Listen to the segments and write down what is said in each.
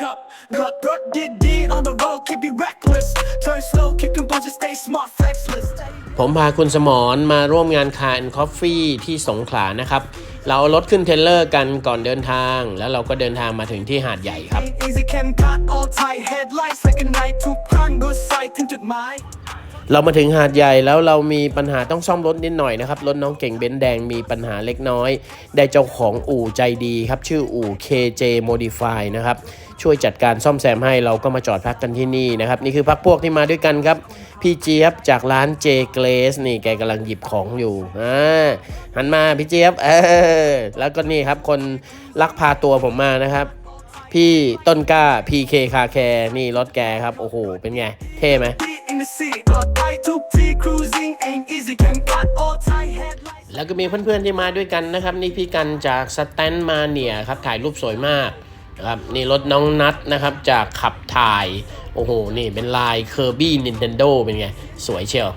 ขับรถรถดีๆ on the road keep it reckless turn slow keep them bunch stay smart flexless ผมพาคุณสมรมาร่วมงานคา and Coffee ที่สงขลานะครับ เรารถขึ้นเทเลอร์กันก่อนเดินทาง แล้วเราก็เดินทางมาถึงที่หาดใหญ่ครับ เรามาถึงหาดใหญ่แล้วเรามีปัญหาต้องซ่อมรถนิดหน่อยนะครับรถน้องเก่งเบนซ์แดงมีปัญหาเล็กน้อย ได้เจ้าของอู่ใจดีครับ ชื่ออู่ KJ Modify นะครับช่วยจัดการซ่อมแซมให้เราก็มาจอดพักกันที่นี่นะครับ นี่คือพักพวกที่มาด้วยกันครับ พี่เจี๊ยบจากร้าน J Glaze นี่แกกำลังหยิบของอยู่อ่าหันมาพี่เจี๊ยบเออแล้วก็นี่ครับคนลักพาตัวผมมานะครับพี่ต้นกล้า PK คาแคร์นี่รถแกครับ โอ้โห เป็นไง เท่ไหม in the city ปลอดภัยทุกที่ cruising ain't easy can cut all tight headlights แล้วก็มีเพื่อนๆที่มาด้วยกันนะครับ นี่พี่กันจากสแตนมาเนียครับ ถ่ายรูปสวยมากนะครับนี่รถน้องนัทนะครับ จากขับถ่าย โอ้โห นี่เป็นลายเคอร์บี้นินเทนโดเป็นไง สวยเชียว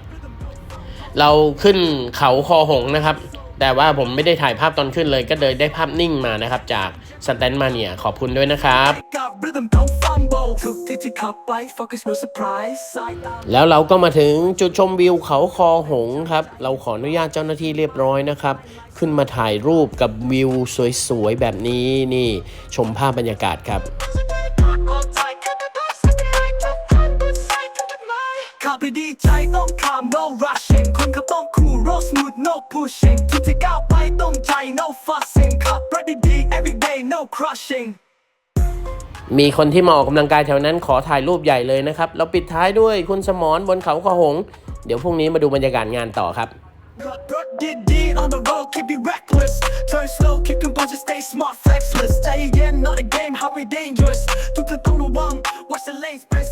เราขึ้นเขาคอหงส์นะครับ แต่ว่าผมไม่ได้ถ่ายภาพตอนขึ้นเลยก็เลยได้ภาพนิ่งมานะครับ จากสแตนมาเนียขอบคุณด้วยนะครับแล้วเราก็มาถึงจุดชมวิวเขาคอหงครับ เราขออนุญาตเจ้าหน้าที่เรียบร้อยนะครับ ขึ้นมาถ่ายรูปกับวิวสวยๆแบบนี้นี่ ชมภาพบรรยากาศครับ good ขับไปดีใจต้อง calm no rushing คนขับต้อง cool roll smooth no pushing ทุกที่ก้าวไปต้องใจ no fussing ขับรถดีๆ every day no crushing มีคนที่มาออกกำลังกายแถวนั้นขอถ่ายรูปใหญ่เลยนะครับเราปิดท้ายด้วยคุณสมรบนเขาคอหงส์เดี๋ยวพรุ่งนี้มาดูบรรยากาศงานต่อครับ รถรถดีๆ on the road keep it reckless turn slow keep them bunches stay smart flexless ใจเย็น not a game how we dangerous ทุกท่านต้องระวัง watch the lanes press